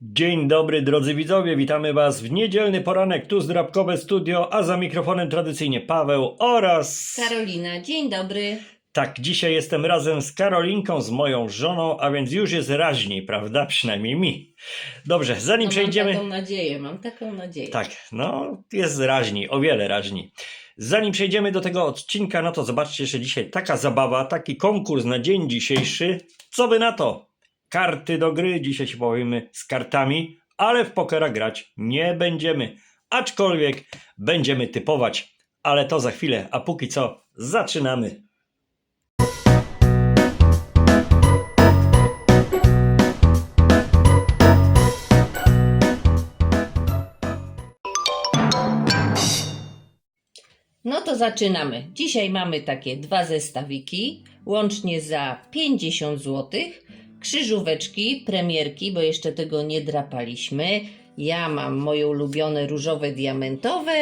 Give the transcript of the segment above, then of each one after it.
Dzień dobry drodzy widzowie, witamy Was w niedzielny poranek, tu zdrabkowe studio, a za mikrofonem tradycyjnie Paweł oraz... Karolina, dzień dobry. Tak, dzisiaj jestem razem z Karolinką, z moją żoną, a więc już jest raźniej, prawda? Przynajmniej mi. Dobrze, zanim No, przejdziemy... Mam taką nadzieję, mam taką nadzieję. Tak, no jest raźniej, o wiele raźniej. Zanim przejdziemy do tego odcinka, no to zobaczcie, że dzisiaj taka zabawa, taki konkurs na dzień dzisiejszy. Co by na to? Karty do gry, dzisiaj się powiemy z kartami, ale w pokera grać nie będziemy. Aczkolwiek będziemy typować, ale to za chwilę, a póki co zaczynamy. No to zaczynamy. Dzisiaj mamy takie dwa zestawiki, łącznie za 50 zł. Krzyżóweczki, premierki, bo jeszcze tego nie drapaliśmy. Ja mam moje ulubione różowe diamentowe.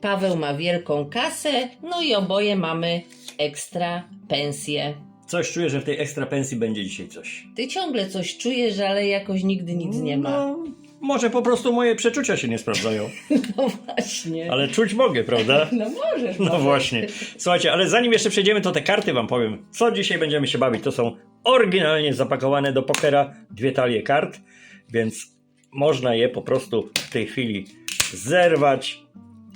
Paweł ma wielką kasę. No i oboje mamy ekstra pensję. Coś czuję, że w tej ekstra pensji będzie dzisiaj coś. Ty ciągle coś czujesz, ale jakoś nigdy nic nie ma. No, może po prostu moje przeczucia się nie sprawdzają, No właśnie. ale czuć mogę, prawda? No możesz. No możesz. właśnie. Słuchajcie, ale zanim jeszcze przejdziemy, to te karty wam powiem. Co dzisiaj będziemy się bawić? To są oryginalnie zapakowane do pokera dwie talie kart, więc można je po prostu w tej chwili zerwać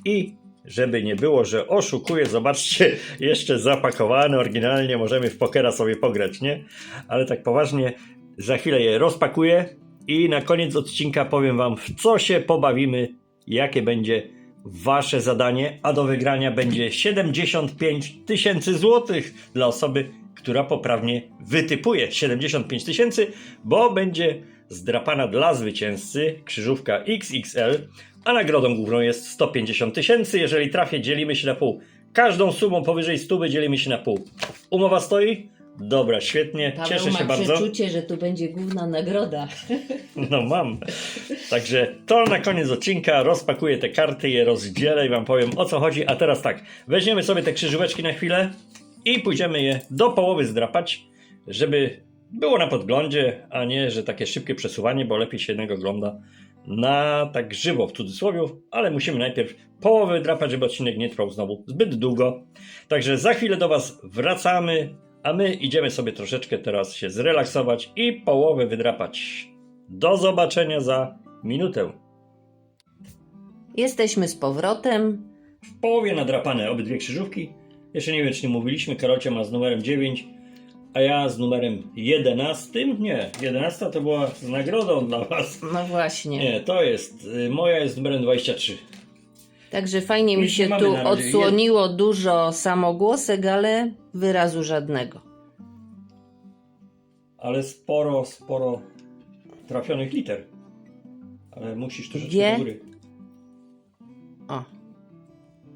i żeby nie było, że oszukuję, zobaczcie, jeszcze zapakowane oryginalnie, możemy w pokera sobie pograć, nie? Ale tak poważnie, za chwilę je rozpakuję i na koniec odcinka powiem wam, w co się pobawimy, jakie będzie wasze zadanie, a do wygrania będzie 75 tysięcy złotych dla osoby, która poprawnie wytypuje 75 tysięcy, bo będzie zdrapana dla zwycięzcy krzyżówka XXL, a nagrodą główną jest 150 tysięcy. Jeżeli trafię, dzielimy się na pół. Każdą sumą powyżej 100 dzielimy się na pół. Umowa stoi? Dobra, świetnie, Paweł cieszę ma się bardzo. przeczucie, że tu będzie główna nagroda. No mam. Także to na koniec odcinka rozpakuję te karty, je rozdzielę i wam powiem o co chodzi. A teraz tak, weźmiemy sobie te krzyżóweczki na chwilę i pójdziemy je do połowy zdrapać, żeby było na podglądzie, a nie, że takie szybkie przesuwanie, bo lepiej się jednego ogląda na tak żywo w cudzysłowie, ale musimy najpierw połowę drapać, żeby odcinek nie trwał znowu zbyt długo. Także za chwilę do Was wracamy, a my idziemy sobie troszeczkę teraz się zrelaksować i połowę wydrapać. Do zobaczenia za minutę. Jesteśmy z powrotem. W połowie nadrapane obydwie krzyżówki. Jeszcze nie wiem, czy nie mówiliśmy. Karolcia ma z numerem 9, a ja z numerem 11. Nie, 11 to była z nagrodą dla Was. No właśnie. Nie, to jest. y, Moja jest z numerem 23. Także fajnie mi się mamy tu na razie. odsłoniło dużo samogłosek, ale wyrazu żadnego. Ale sporo, sporo trafionych liter. Ale musisz troszeczkę G? do góry. O.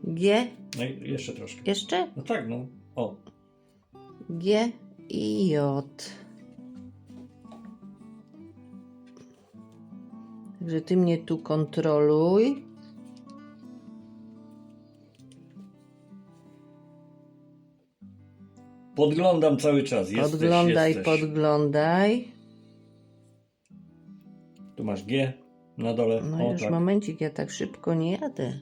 G No i jeszcze troszkę. jeszcze? No tak, no. O. G i J. Także ty mnie tu kontroluj. Podglądam cały czas. Jesteś, Podglądaj, jesteś. podglądaj. Tu masz G na dole. No o, już tak. momencik, ja tak szybko nie jadę.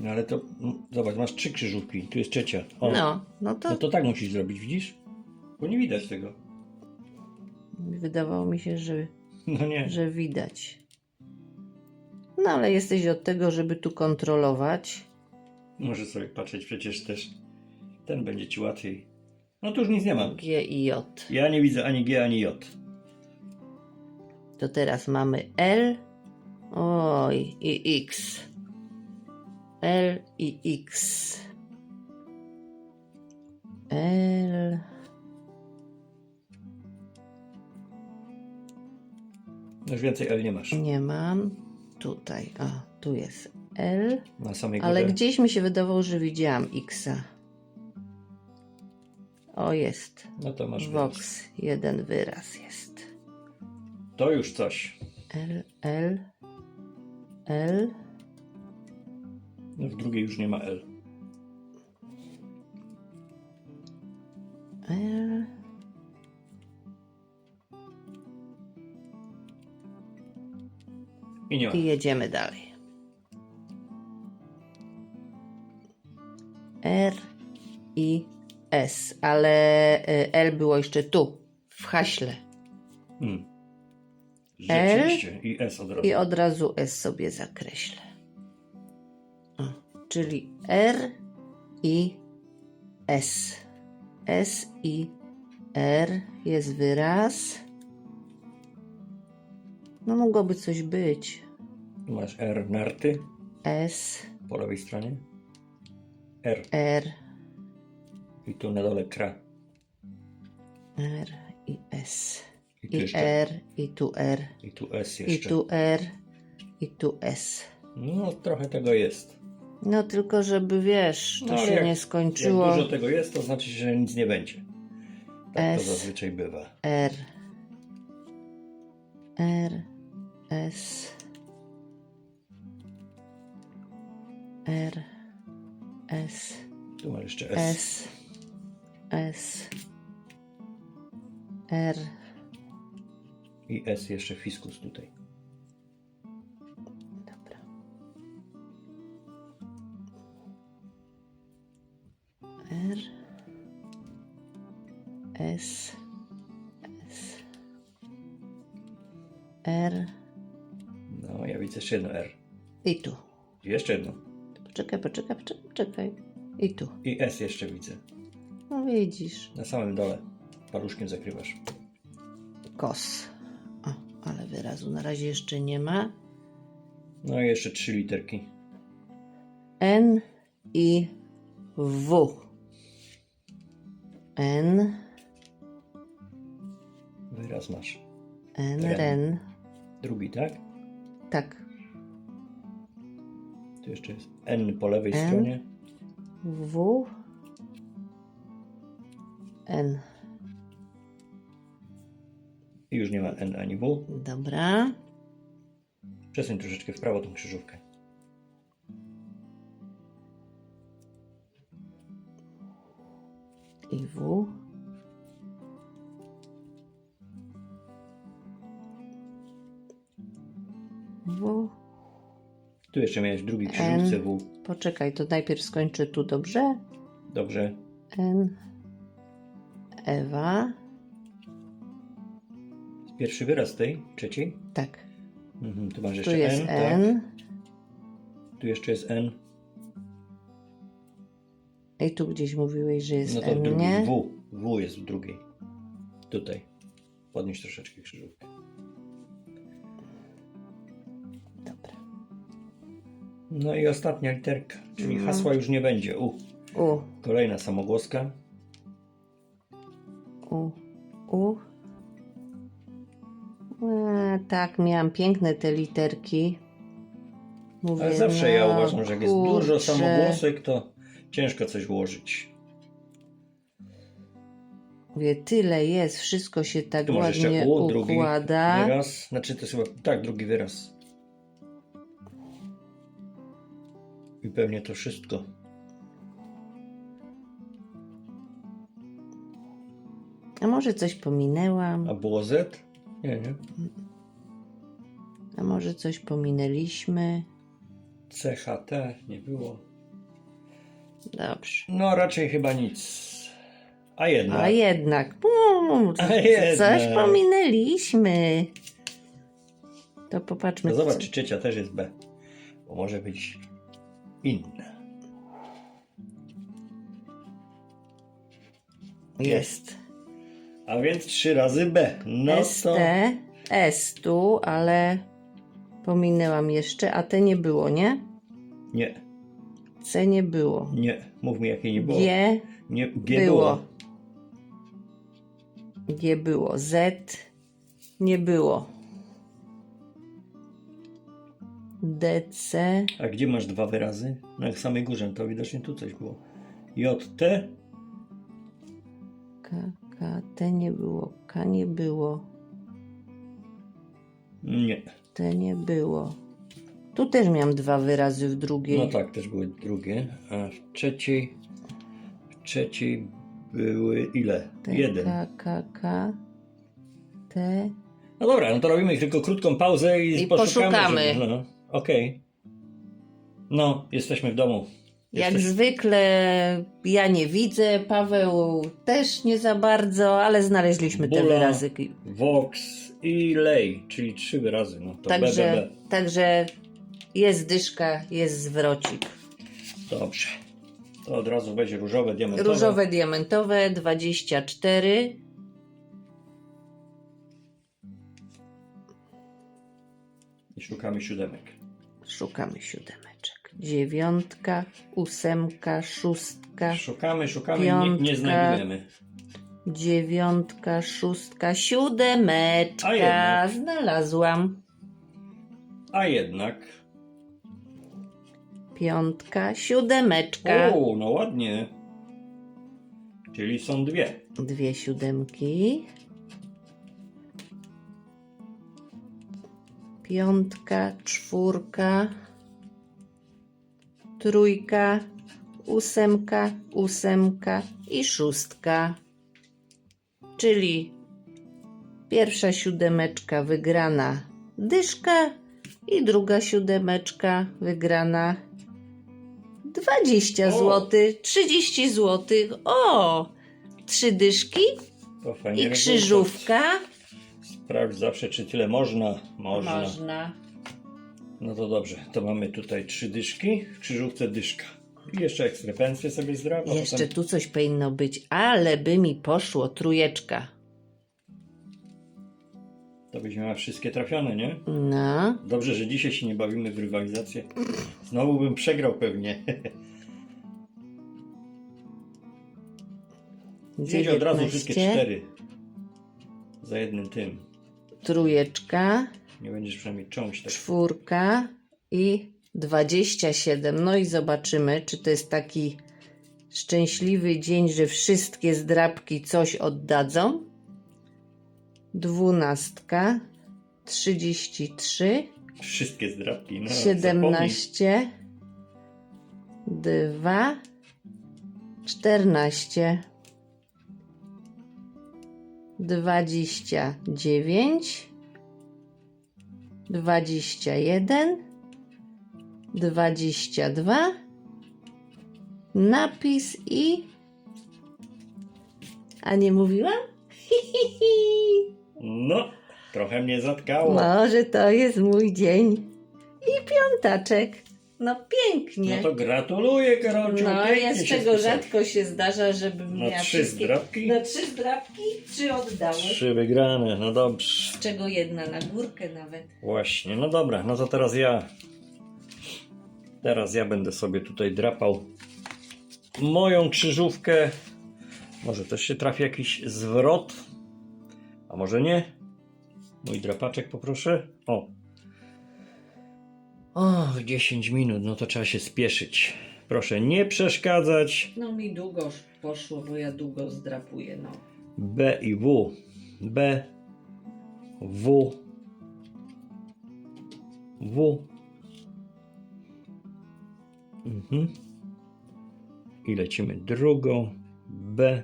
No ale to, mm, zobacz, masz trzy krzyżówki, tu jest trzecia. O. No, no to No to tak musisz zrobić, widzisz? Bo nie widać tego. wydawało mi się, że, No nie. że widać. No ale jesteś od tego, żeby tu kontrolować. Może sobie patrzeć, przecież też ten będzie ci łatwiej. No tu już nic nie ma. G i J. Ja nie widzę ani G, ani J. To teraz mamy L. Oj, i X. L i X. L. Już więcej L nie masz. Nie mam. Tutaj. A, tu jest L. Na samej Ale górze. gdzieś mi się wydawało, że widziałam Xa. O, jest. No to masz wyraz. Vox. Jeden wyraz jest. To już coś. L, L, L. No w drugiej już nie ma L. L. I nie ma. I jedziemy dalej. S, ale y, L było jeszcze tu, w haśle. Hmm. L Rzeczywiście. I S od razu. I od razu S sobie zakreślę. O, czyli R i S. S i R jest wyraz. No mogłoby coś być. Tu masz R narty S, po lewej stronie. R. R, I tu na dole kra. R i S. I tu I jeszcze. R, i tu R, I tu S i jeszcze. tu R, i tu S. No trochę tego jest. No tylko żeby wiesz, to No, ale się jak- nie Jak skończyło. dużo tego jest, to znaczy, że nic nie będzie. Tak to S. zazwyczaj bywa. R R S R S Tu masz jeszcze S. S S R I S jeszcze fiskus tutaj. Dobra. R S S R No, ja widzę jeszcze jedno R. i tu. Jeszcze jedno. Poczekaj, poczekaj, poczekaj, poczekaj. I tu. I S jeszcze widzę. No widzisz. Na samym dole. Paluszkiem zakrywasz. Kos. O, ale wyrazu na razie jeszcze nie ma. No i jeszcze trzy literki. N i W. N, Wyraz masz. N, Ren. ren. Drugi, tak? Tak. Tu jeszcze jest N po lewej N. stronie. W. N. I już nie ma N ani W. Dobra. Przesuń troszeczkę w prawo tą krzyżówkę. I W. W. Tu jeszcze miałeś drugi krzyżówce N. W. Poczekaj, to najpierw skończę tu dobrze. Dobrze. N. Ewa. Pierwszy wyraz tej, trzeciej. Tak. Mhm, tu masz Tu jeszcze jest N, N. Tak? Tu jeszcze jest N. I tu gdzieś mówiłeś, że jest No to N, drugi nie? W. W jest w drugiej. Tutaj. Podnieś troszeczkę krzyżówkę. Dobra. No i ostatnia literka, czyli Mhm. hasła już nie będzie. U. U. Kolejna samogłoska. U. U. E, tak, miałam piękne te literki. Mówię, Ale zawsze ja no, uważam, że jak jest dużo kurczę. samogłosek, to ciężko coś ułożyć. Mówię, tyle jest, wszystko się tak Tu masz ładnie jeszcze U, drugi układa. wyraz. Znaczy to jest chyba, tak, drugi wyraz. I pewnie to wszystko. A może coś pominęłam? A było Z? Nie, nie. A może coś pominęliśmy? CHT nie było. Dobrze. No raczej chyba nic. A jednak. A jednak, mm, A coś jednak. pominęliśmy. To popatrzmy. No co- zobacz, czy trzecia też jest B. Bo może być inna. Jest. A więc trzy razy B. No ST, to. S tu, ale pominęłam jeszcze, a T nie było, nie? Nie, C nie było. nie. Mów mi, jakiej nie było. G Nie, G było. było. G było. Z nie było. DC, A gdzie masz dwa wyrazy? Na samej górze, to widocznie tu coś było. JT, K, K, T nie było. K nie było. nie. T nie było. Tu też miałam dwa wyrazy w drugiej. No tak, też były drugie. A w trzeciej, w trzeciej były ile? T, Jeden. K, K, K. T. No dobra, no to robimy tylko krótką pauzę i, I poszukamy. poszukamy. Żeby, no, okej. No, jesteśmy w domu. Jak Jesteś- zwykle ja nie widzę, Paweł też nie za bardzo, ale znaleźliśmy te Bula. wyrazy. Vox i lej, czyli trzy wyrazy. No to Także, BBB. także jest dyszka, jest zwrocik. Dobrze. To od razu będzie różowe, diamentowe. Różowe diamentowe 24. I szukamy siódemek. Szukamy siódemeczek. Dziewiątka, ósemka, szóstka, Szukamy, szukamy, nie, nie Piątka. znajdujemy. dziewiątka, szóstka, A siódemeczka. jednak. Znalazłam. A jednak. Piątka, siódemeczka. O, no ładnie. Czyli są dwie. Dwie siódemki. Piątka, czwórka, trójka, ósemka, ósemka i szóstka. Czyli pierwsza siódemeczka wygrana dyszka i druga siódemeczka wygrana 20 O. zł, 30 zł. O! Trzy dyszki i krzyżówka. Sprawdź zawsze, czy tyle można. Można. Można. No to dobrze. To mamy tutaj trzy dyszki, w krzyżówce dyszka. I jeszcze ekstrepencję sobie zdrap. a Jeszcze potem- tu coś powinno być, ale by mi poszło trójeczka. To byś miała wszystkie trafione, nie? No, Dobrze, że dzisiaj się nie bawimy w rywalizację. Znowu bym przegrał pewnie. Wziąć od razu wszystkie 19, cztery. Za jednym tym. trójeczka, Nie będziesz przynajmniej cząść tak. czwórka i 27. No i zobaczymy, czy to jest taki szczęśliwy dzień, że wszystkie zdrabki coś oddadzą. Dwunastka, 33, Wszystkie zdrapki. No, zapomnij. 17, 2, 14, 29, 21, 22, napis i. A nie mówiłam? No, trochę mnie zatkało. Może to jest mój dzień. I piątaczek. No pięknie. No to gratuluję, Karolciu. No, pięknie ja z się tego spisałeś. rzadko się zdarza, żebym Na miała trzy wszystkie... zdrabki? Na trzy zdrabki, trzy oddałeś. Trzy wygrane, no dobrze. Z czego jedna na górkę nawet. Właśnie, no dobra, no to teraz ja. Teraz ja będę sobie tutaj drapał moją krzyżówkę. Może też się trafi jakiś zwrot, a może nie. Mój drapaczek poproszę. O. O, 10 minut, no to trzeba się spieszyć. Proszę nie przeszkadzać. No mi długo poszło, bo ja długo zdrapuję, no. B i W. B, W, W. Mhm. I lecimy drugą. B.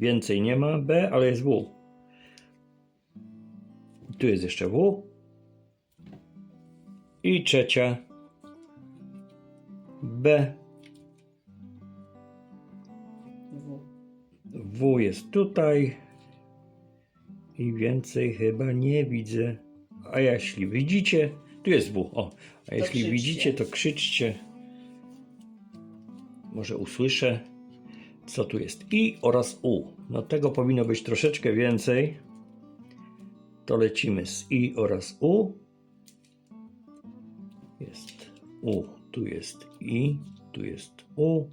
Więcej nie ma B, ale jest W. Tu jest jeszcze W. I trzecia. B. W. Jest tutaj i więcej chyba nie widzę. A jeśli widzicie, tu jest W. O, a jeśli krzyczcie. widzicie, to krzyczcie. Może usłyszę, co tu jest. I oraz U. No tego powinno być troszeczkę więcej. To lecimy z I oraz U. Jest U, tu jest I, tu jest U,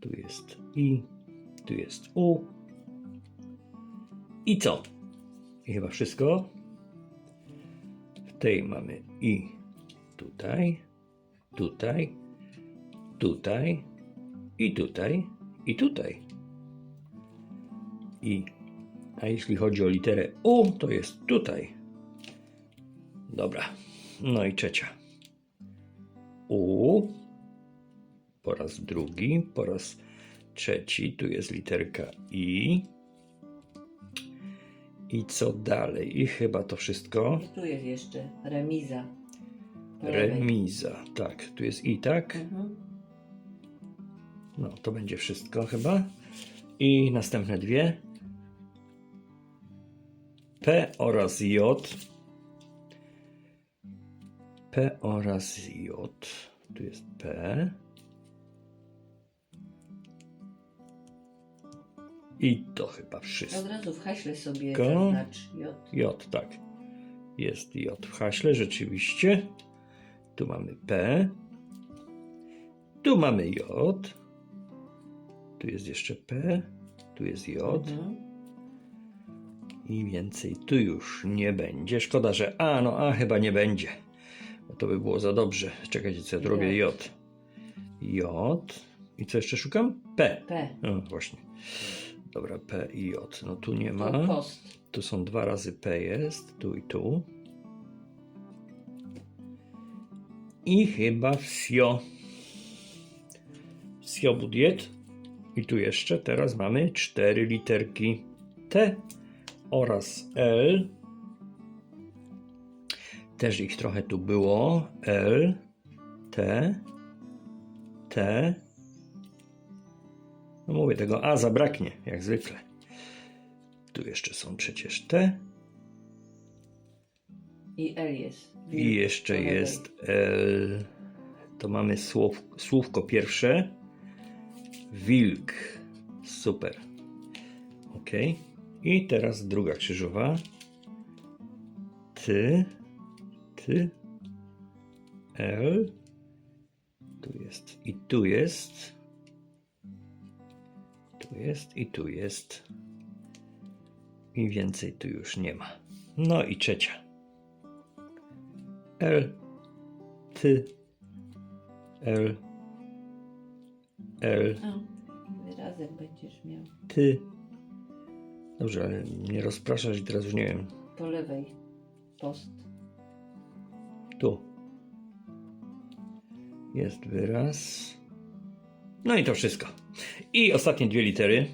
tu jest I, tu jest U. I co? I chyba wszystko. W tej mamy I tutaj, tutaj, tutaj i tutaj i tutaj. I a jeśli chodzi o literę U, to jest tutaj. Dobra. No i trzecia. U po raz drugi, po raz trzeci, tu jest literka I. I co dalej? I chyba to wszystko. I tu jest jeszcze remiza. Remiza. Tak, tu jest I, tak? Mhm. No, to będzie wszystko chyba. I następne dwie. P oraz J. P oraz J. Tu jest P. I to chyba wszystko. Od razu w haśle sobie zaznacz J. J, tak. Jest J w haśle, rzeczywiście. Tu mamy P. Tu mamy J. Tu jest jeszcze P. Tu jest J. Mhm. I więcej tu już nie będzie. Szkoda, że A, no A chyba nie będzie. Bo to by było za dobrze. Czekajcie, co ja robię. J. J. I co jeszcze szukam? P. P. No właśnie. Dobra, P i J. No tu nie ma. Tu są dwa razy P jest, tu i tu. I chyba wsio. Wsio budiet. I tu jeszcze teraz mamy cztery literki T oraz L. Też ich trochę tu było. L, T, T. No mówię, tego A zabraknie, jak zwykle. Tu jeszcze są przecież te. I L jest. I jeszcze jest L. To mamy słow, słówko pierwsze. Wilk. Super. Ok. I teraz druga krzyżowa. Ty. Ty. L. Tu jest. I tu jest. Tu jest i tu jest. I więcej tu już nie ma. No i trzecia. L, ty, L, L, A, wyrazek będziesz miał. ty. Dobrze, ale mnie rozpraszasz i teraz już nie wiem. Po lewej. Post. Tu. Jest wyraz. No i to wszystko. I ostatnie dwie litery.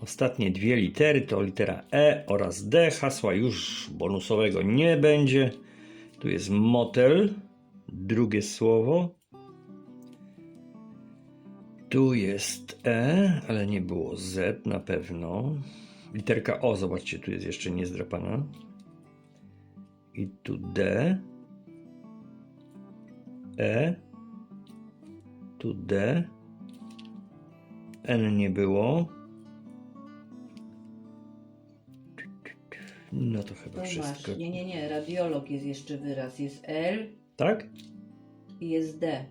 Ostatnie dwie litery to litera E oraz D. Hasła już bonusowego nie będzie. Tu jest motel. Drugie słowo. Tu jest E, ale nie było Z na pewno. Literka O, zobaczcie, tu jest jeszcze niezdrapana. I tu D. E. Tu D. N nie było. No to chyba Tu wszystko. masz. Nie, nie, nie. Radiolog jest jeszcze wyraz. Jest L Tak? i jest D.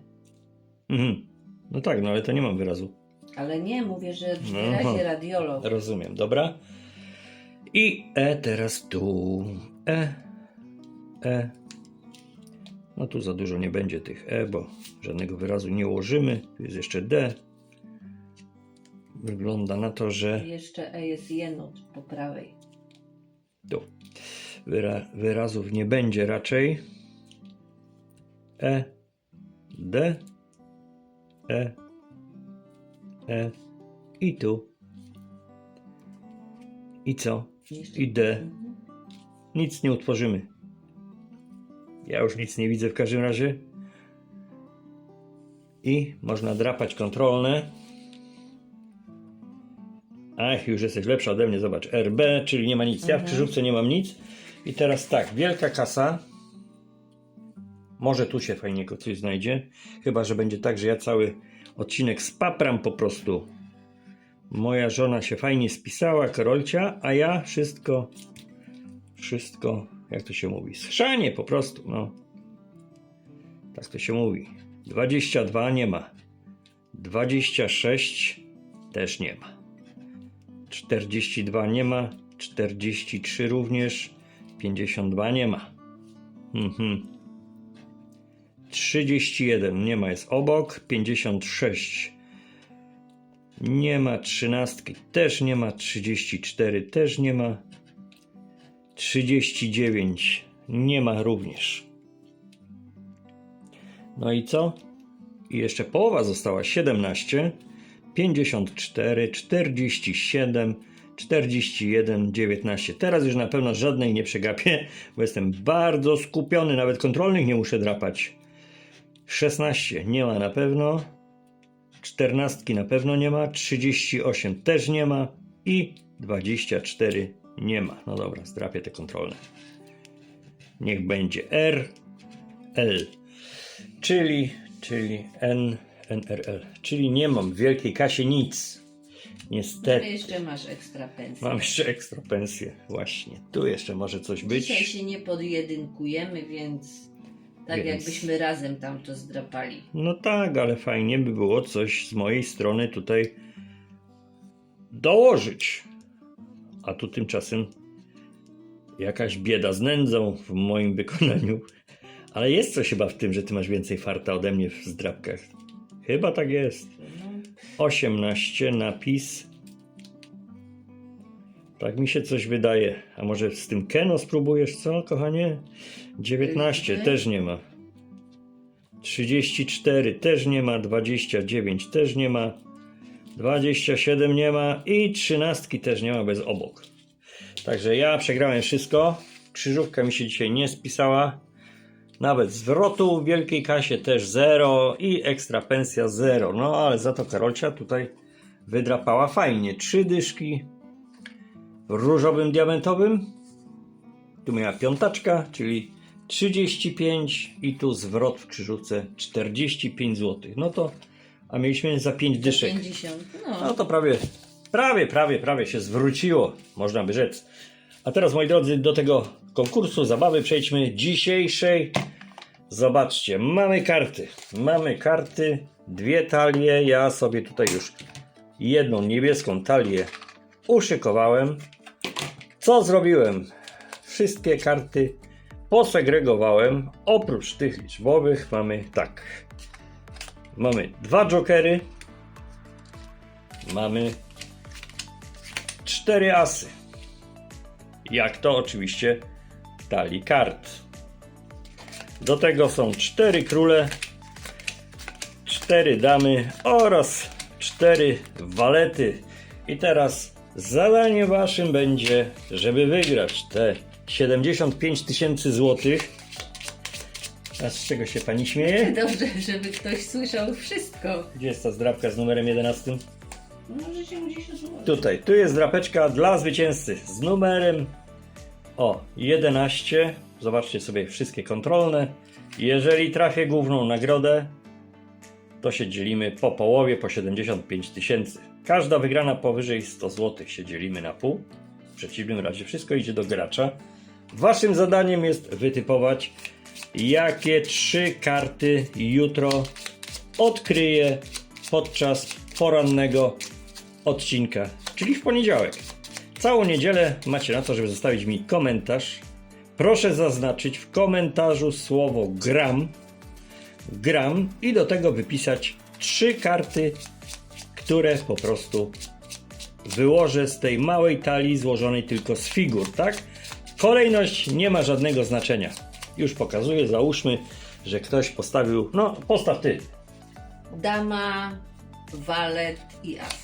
Mhm. No tak, no ale to nie mam wyrazu. Ale nie, mówię, że w Aha. wyrazie radiolog. Rozumiem, dobra. I E teraz tu. E. E. No tu za dużo nie będzie tych E, bo żadnego wyrazu nie ułożymy. Tu jest jeszcze D. Wygląda na to, że Jeszcze E jest jenot po prawej. tu wyra wyrazów nie będzie raczej. E. D. E. E. I tu. I co? I D. Mhm. Nic nie utworzymy. Ja już nic nie widzę w każdym razie. I można drapać kontrolne. Ach, już jesteś lepsza ode mnie, zobacz. RB, czyli nie ma nic. Ja w krzyżówce nie mam nic. I teraz tak, wielka kasa. Może tu się fajnie coś znajdzie. Chyba, że będzie tak, że ja cały odcinek spapram po prostu. Moja żona się fajnie spisała, Karolcia, a ja wszystko wszystko, jak to się mówi, schrzanie po prostu, no. Tak to się mówi. 22 nie ma. 26 też nie ma. 42 nie ma. 43 również. 52 nie ma. Mhm. 31 nie ma, jest obok. 56 nie ma. 13 też nie ma. 34 też nie ma. 39 nie ma również. No i co? I jeszcze połowa została 17. 54, 47, 41, 19. Teraz już na pewno żadnej nie przegapię, bo jestem bardzo skupiony, nawet kontrolnych nie muszę drapać. 16 nie ma na pewno, 14 na pewno nie ma, 38 też nie ma i 24 nie ma. No dobra, zdrapię te kontrolne. Niech będzie R, L, czyli, czyli N, NRL, czyli nie mam w wielkiej kasie nic. Niestety. jeszcze masz ekstra pensję. Mam jeszcze ekstra pensję, właśnie. Tu jeszcze może coś być. Dzisiaj się nie podjedynkujemy, więc tak Więc- jakbyśmy razem tam to zdrapali. No tak, ale fajnie by było coś z mojej strony tutaj dołożyć. A tu tymczasem jakaś bieda z nędzą w moim wykonaniu. Ale jest coś chyba w tym, że ty masz więcej farta ode mnie w zdrabkach. Chyba tak jest. No, 18 napis. Tak mi się coś wydaje. A może z tym Keno spróbujesz, co, kochanie? 19 Yy. też nie ma. 34 też nie ma. 29 też nie ma. 27 nie ma. I 13 też nie ma bez obok. Także ja przegrałem wszystko. Krzyżówka mi się dzisiaj nie spisała. Nawet zwrotu w wielkiej kasie też zero i ekstra pensja zero. No ale za to Karolcia tutaj wydrapała fajnie. Trzy dyszki w różowym diamentowym. Tu miała piątaczka, czyli 35 i tu zwrot w krzyżówce 45 zł. No to, a mieliśmy za 5 dyszek. 50. No, No to prawie, prawie, prawie, prawie się zwróciło, można by rzec. A teraz, moi drodzy, do tego konkursu zabawy przejdźmy dzisiejszej. Zobaczcie, mamy karty. Mamy karty, dwie talie. Ja sobie tutaj już jedną niebieską talię uszykowałem. Co zrobiłem? Wszystkie karty posegregowałem. Oprócz tych liczbowych mamy tak. Mamy dwa jokery, mamy cztery asy. Jak to oczywiście w talii kart. Do tego są cztery króle, cztery damy oraz cztery walety. I teraz zadanie waszym będzie, żeby wygrać te 75 tysięcy złotych. A z czego się pani śmieje? Dobrze, żeby ktoś słyszał wszystko. Gdzie jest ta zdrabka z numerem 11? Może się musi się złożyć. Tutaj, tu jest drapeczka dla zwycięzcy z numerem o 11. Zobaczcie sobie wszystkie kontrolne. Jeżeli trafię główną nagrodę, to się dzielimy po połowie, po 75 tysięcy. Każda wygrana powyżej 100 zł się dzielimy na pół. W przeciwnym razie wszystko idzie do gracza. Waszym zadaniem jest wytypować, jakie trzy karty jutro odkryję podczas porannego odcinka, czyli w poniedziałek. Całą niedzielę macie na to, żeby zostawić mi komentarz. Proszę zaznaczyć w komentarzu słowo gram, gram i do tego wypisać trzy karty, które po prostu wyłożę z tej małej talii złożonej tylko z figur, tak? Kolejność nie ma żadnego znaczenia. Już pokazuję, załóżmy, że ktoś postawił, no postaw ty, Dama, walet i as.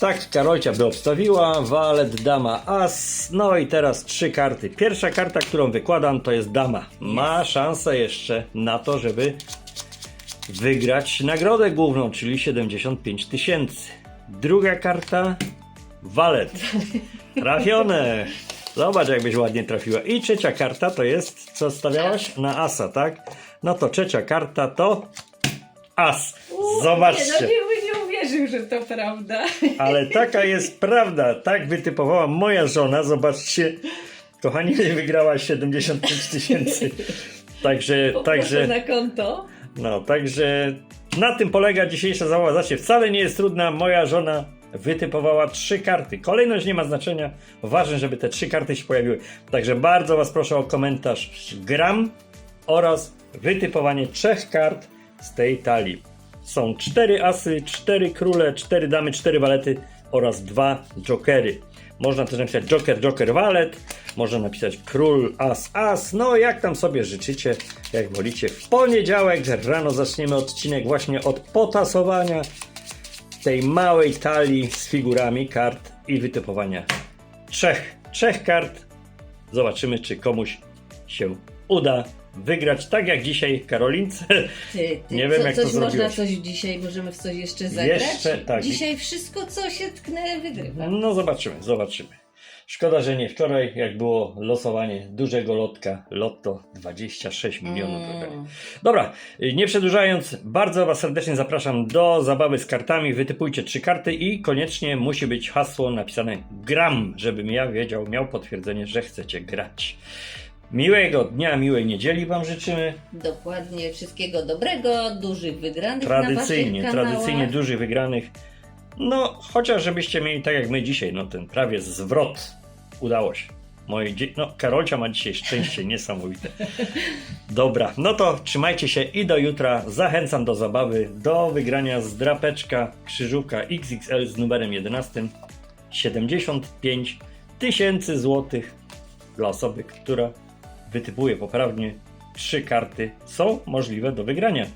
Tak, Karolcia by obstawiła, walet, dama, as. No i teraz trzy karty. Pierwsza karta, którą wykładam, to jest dama. Ma szansę jeszcze na to, żeby wygrać nagrodę główną, czyli 75 tysięcy. Druga karta, walet. Trafione. Zobacz, jakbyś ładnie trafiła. I trzecia karta to jest, co stawiałaś? Na asa, tak? No to trzecia karta to as. Zobaczcie. Nie, no nie, uwierzył, że to prawda. Ale taka jest prawda. Tak wytypowała moja żona. Zobaczcie, kochani, wygrała 75 tysięcy. Także, Poproszę także, na konto. No, także na tym polega dzisiejsza zabawa. Zobaczcie, wcale nie jest trudna. Moja żona wytypowała trzy karty. Kolejność nie ma znaczenia. Ważne, żeby te trzy karty się pojawiły. Także bardzo Was proszę o komentarz gram oraz wytypowanie trzech kart z tej talii. Są cztery asy, cztery króle, cztery damy, cztery walety oraz dwa jokery. Można też napisać joker, joker, walet. Można napisać król, as, as. No jak tam sobie życzycie, jak wolicie. W poniedziałek rano zaczniemy odcinek właśnie od potasowania. tej małej talii z figurami kart i wytypowania trzech, trzech kart. Zobaczymy, czy komuś się uda wygrać, tak jak dzisiaj Karolince. Ty, ty, Nie wiem, co, jak to coś można zrobiłeś. coś dzisiaj, możemy w coś jeszcze zagrać? Jeszcze, tak. Dzisiaj wszystko, co się tknę, wygrywa. No zobaczymy, zobaczymy. Szkoda, że nie wczoraj, jak było losowanie dużego lotka, lotto 26 milionów. Mm. Dobra, nie przedłużając, bardzo Was serdecznie zapraszam do zabawy z kartami. Wytypujcie trzy karty i koniecznie musi być hasło napisane gram, żebym ja wiedział, miał potwierdzenie, że chcecie grać. Miłego dnia, miłej niedzieli Wam życzymy. Dokładnie, wszystkiego dobrego, dużych wygranych Tradycyjnie, na waszych kanałach. tradycyjnie dużych wygranych. No, chociaż żebyście mieli tak jak my dzisiaj, no ten prawie zwrot udało się. Moje dzie- no, Karolcia ma dzisiaj szczęście niesamowite. Dobra, no to trzymajcie się i do jutra. Zachęcam do zabawy, do wygrania z drapeczka krzyżówka XXL z numerem 11. 75 tysięcy złotych dla osoby, która wytypuje poprawnie trzy karty są możliwe do wygrania.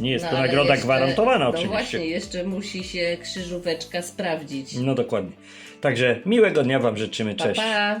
Nie jest No, to ale nagroda jeszcze- gwarantowana No oczywiście. właśnie, jeszcze musi się krzyżóweczka sprawdzić. No dokładnie. Także miłego dnia Wam życzymy. Pa, Cześć. pa.